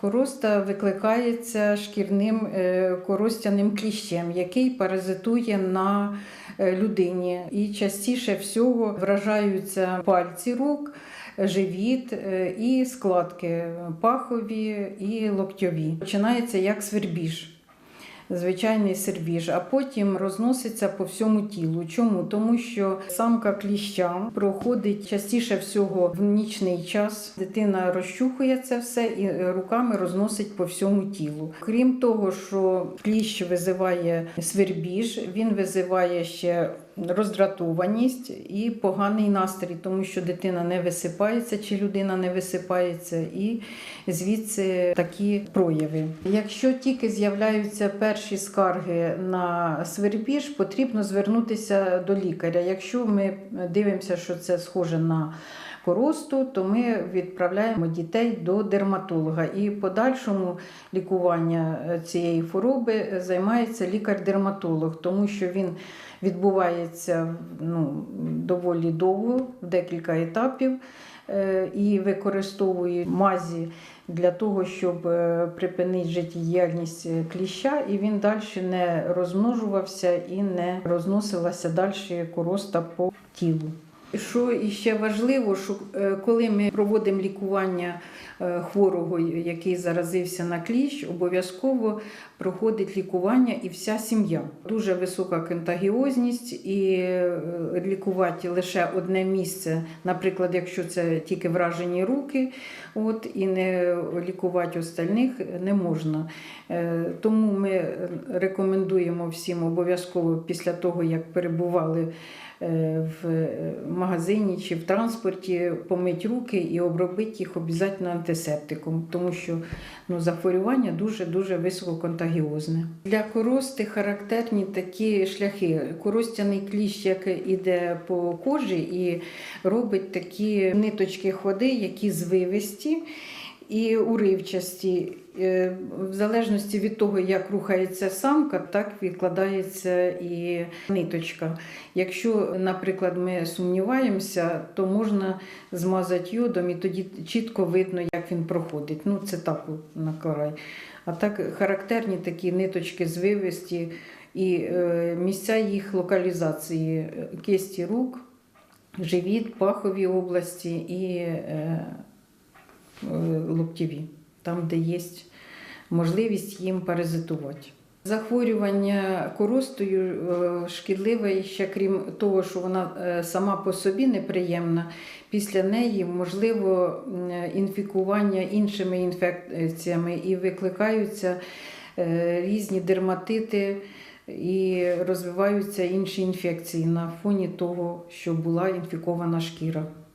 Короста викликається шкірним е, коростяним кліщем, який паразитує на е, людині. І частіше всього вражаються пальці рук, живіт е, і складки пахові і локтьові. Починається як свербіж. Звичайний сервіж, а потім розноситься по всьому тілу. Чому? Тому що самка кліща проходить частіше всього в нічний час. Дитина розчухує це все і е, руками розносить по всьому тілу. Крім того, що кліщ визиває свербіж, він визиває ще роздратованість і поганий настрій, тому що дитина не висипається чи людина не висипається, і звідси такі прояви. Якщо тільки з'являються перші скарги на свербіж, потрібно звернутися до лікаря. Якщо ми дивимося, що це схоже на коросту, то ми відправляємо дітей до дерматолога. І подальшому лікування цієї хвороби займається лікар-дерматолог, тому що він відбувається ну, доволі довго, в декілька етапів, і використовує мазі для того, щоб е, припинити життєдіяльність е, кліща, і він далі не розмножувався і не розносилася далі короста по тілу. Що іще важливо, що е, коли ми проводимо лікування е, хворого, який заразився на кліщ, обов'язково проходить лікування і вся сім'я. Дуже висока контагіозність, і е, лікувати лише одне місце, наприклад, якщо це тільки вражені руки, от і не лікувати остальних не можна. Тому ми рекомендуємо всім обов'язково після того, як перебували в магазині чи в транспорті, помити руки і обробити їх обов'язково антисептиком, тому що ну, захворювання дуже-дуже висококонтагіозне. Для корости характерні такі шляхи. Коростяний кліщ, який іде по кожі і робить такі ниточки ходи, які звивисті і уривчасті. Е, В залежності від того, як рухається самка, так відкладається і ниточка. Якщо, наприклад, ми сумніваємося, то можна змазати йодом і тоді чітко видно, як він проходить. Ну, це так на край. А так характерні такі ниточки звивисті і е, місця їх локалізації кисті рук, живіт, пахові області і е, локтєві, там, де є можливість їм паразитувати. Захворювання коростою е, шкідливе ще крім того, що вона е, сама по собі неприємна. Після неї можливо інфікування іншими інфекціями і викликаються е, різні дерматити і розвиваються інші інфекції на фоні того, що була інфікована шкіра.